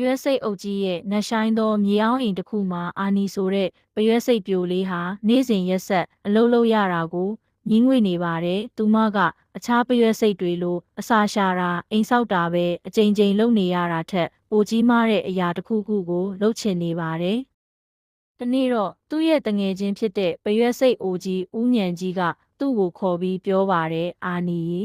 ရွက်စိတ်အုပ်ကြီးရဲ့နတ်ဆိုင်သောမြေအောင်အိမ်တစ်ခုမှာအာနီဆိုတဲ့ပရွက်စိတ်ပြိုလေးဟာနေ့စဉ်ရက်ဆက်အလုပ်လုပ်ရတာကိုညင်းငွေနေပါတယ်။သူမကအခြားပရွက်စိတ်တွေလိုအစာရှာတာအိမ်ဆောက်တာပဲအကြိမ်ကြိမ်လုပ်နေရတာထက်ပိုကြီးမားတဲ့အရာတစ်ခုခုကိုလုပ်ချင်နေပါတယ်။ဒီနေ့တော့သူ့ရဲ့တငယ်ချင်းဖြစ်တဲ့ပရွက်စိတ်အိုကြီးဦးညံကြီးကသူ့ကိုခေါ်ပြီးပြောပါတယ်အာနီရေ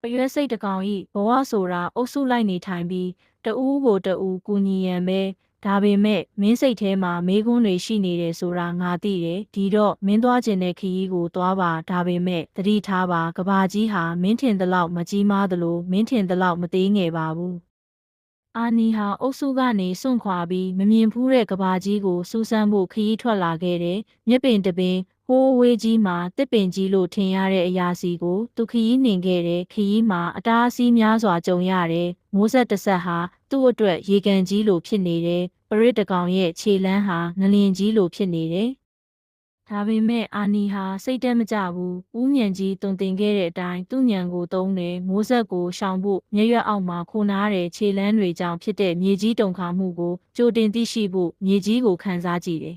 ပရွက်စိတ်တစ်ကောင်ဤဘဝဆိုတာအုပ်စုလိုက်နေထိုင်ပြီး တဦးကိုတဦးကူညီရန်ပဲဒါပေမဲ့မင်းစိတ်ထဲမှာမေးခွန်းတွေရှိနေတယ်ဆိုတာငါသိတယ်ဒီတော့မင်းသွားခြင်းတဲ့ခရီးကိုသွားပါဒါပေမဲ့သတိထားပါကဘာကြီးဟာမင်းထင်သလောက်မကြီးမားသလိုမင်းထင်သလောက်မသေးငယ်ပါဘူးအာနီဟာအုပ်စုကနေစွန့်ခွာပြီးမမြင်ဖူးတဲ့ကဘာကြီးကိုစူးစမ်းဖို့ခရီးထွက်လာခဲ့တယ်မြက်ပင်တပင်ဟိုးဝေးကြီးမှာတစ်ပင်ကြီးလို့ထင်ရတဲ့အရာစီကိုသူခရီးနှင်ခဲ့တယ်ခရီးမှာအတားအဆီးများစွာကြုံရတယ် မိုးဆက်တစ်ဆက်ဟာသူ့အတွက်ရေကန်ကြီးလို့ဖြစ်နေတယ်ပရစ်တကောင်ရဲ့ခြေလန်းဟာငလင်ကြီးလို့ဖြစ်နေတယ်ဒါပေမဲ့အာနီဟာစိတ်တက်မကြဘူးဦးမြန်ကြီးတုံတင်ခဲ့တဲ့အတိုင်းသူ့ညံကိုသုံးတယ်မိုးဆက်ကိုရှောင်ဖို့မျက်ရွက်အောက်မှာခိုနားတဲ့ခြေလန်းတွေကြောင့်ဖြစ်တဲ့မြေကြီးတုန်ခါမှုကိုကြိုတင်သိရှိဖို့မြေကြီးကိုခန်းစားကြည့်တယ်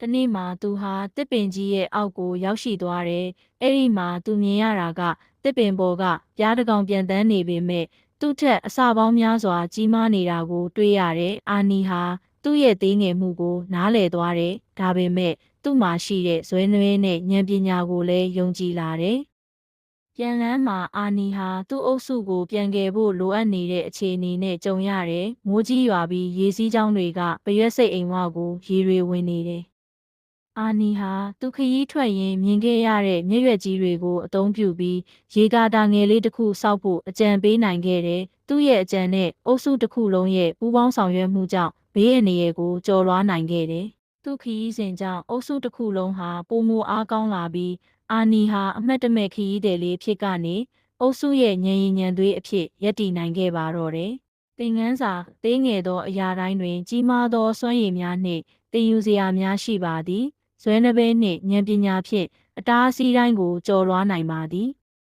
တနေ့မှာသူဟာတစ်ပင်ကြီးရဲ့အောက်ကိုရောက်ရှိသွားတယ်။အဲ့ဒီမှာသူမြင်ရတာကတစ်ပင်ပေါ်ကပြားတစ်ကောင်ပြန်တန်းနေပေမဲ့ သူ့ထက်အစပေါင်းများစွာကြီးမားနေတာကို တွေ့ရတယ်။အာနီဟာသူ့ရဲ့သေးငယ်မှုကို နားလည်သွားတယ်။ဒါပေမဲ့သူ့မှာရှိတဲ့ဇွဲနွဲနဲ့ဉာဏ်ပညာကိုလည်းယုံကြည်လာတယ်။ပြန်လန်းမှာအာနီဟာသူ့အုပ်စုကိုပြန်ကယ်ဖို့လိုအပ်နေတဲ့အခြေအနေနဲ့ကြုံရတယ်။မိုးကြီးရွာပြီးရေစည်းကြောင်းတွေကပရွက်စိတ်အိမ်ဝကိုရေတွေဝင်နေတယ်။ အာနီဟာသူခရီးထွက်ရင်းမြင်ခဲ့ရတဲ့မြက်ရွက်ကြီးတွေကိုအသုံးပြုပြီးရေကာတာငယ်လေးတစ်ခုစောက်ဖို့အကြံပေးနိုင်ခဲ့တယ်။သူ့ရဲ့အကြံနဲ့အုပ်စုတစ်ခုလုံးရဲ့ပူးပေါင်းဆောင်ရွက်မှုကြောင့်ဘေးအန္တရာယ်ကိုကျော်လွှားနိုင်ခဲ့တယ်။သူခရီးစဉ်ကြောင့်အုပ်စုတစ်ခုလုံးဟာပုံမူအားကောင်းလာပြီးအာနီဟာအမှတ်တမဲ့ခရီးသည်လေးဖြစ်ကနေအုပ်စုရဲ့ညင်ရင်ညံသွေးအဖြစ်ရပ်တည်နိုင်ခဲ့ပါတော့တယ်။သင်ငန်းစာသေးငယ်သောအရာတိုင်းတွင် ကြီးမားသောစွမ်းရည်များနှင့်သင်ယူစရာများရှိပါသည် ဇွဲနှဘဲနှင့်ဉာဏ်ပညာဖြင့်အတားအဆီးတိုင်းကိုကျော်လွှားနိုင်ပါသည်